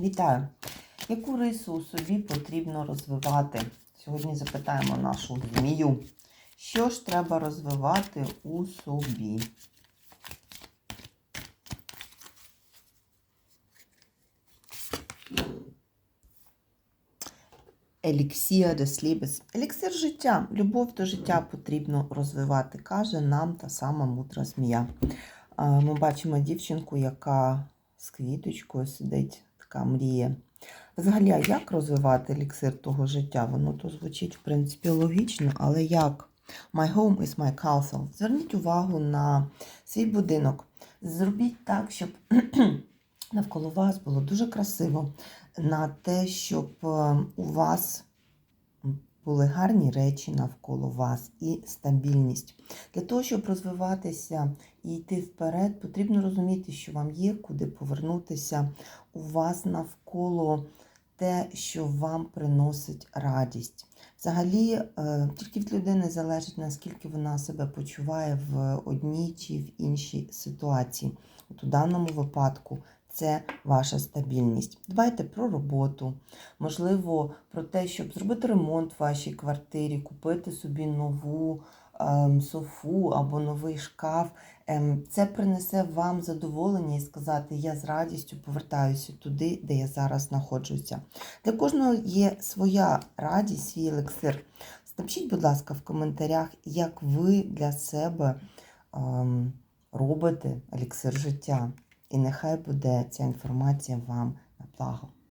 Вітаю! Яку рису у собі потрібно розвивати? Сьогодні запитаємо нашу змію. Що ж треба розвивати у собі? Еліксія des Lebens. Еліксир життя. Любов до життя потрібно розвивати, каже нам та сама мудра змія. Ми бачимо дівчинку, яка з квіточкою сидить, мріє. Взагалі, як розвивати еліксир того життя? Воно то звучить, в принципі, логічно, але як? My home is my castle. Зверніть увагу на свій будинок. Зробіть так, щоб навколо вас було дуже красиво, на те, щоб е, у вас були гарні речі навколо вас і стабільність. Для того, щоб розвиватися і йти вперед, потрібно розуміти, що вам є куди повернутися. У вас навколо те, що вам приносить радість. Взагалі, е, тільки від людини залежить, наскільки вона себе почуває в одній чи в іншій ситуації. От у даному випадку це ваша стабільність. Дбайте про роботу, можливо, про те, щоб зробити ремонт в вашій квартирі, купити собі нову ем, софу або новий шкаф. Ем, це принесе вам задоволення і сказати, я з радістю повертаюся туди, де я зараз знаходжуся. Для кожного є своя радість, свій елексир. Напишіть, будь ласка, в коментарях, як ви для себе ем, робите еліксир життя. І нехай буде ця інформація вам на благо.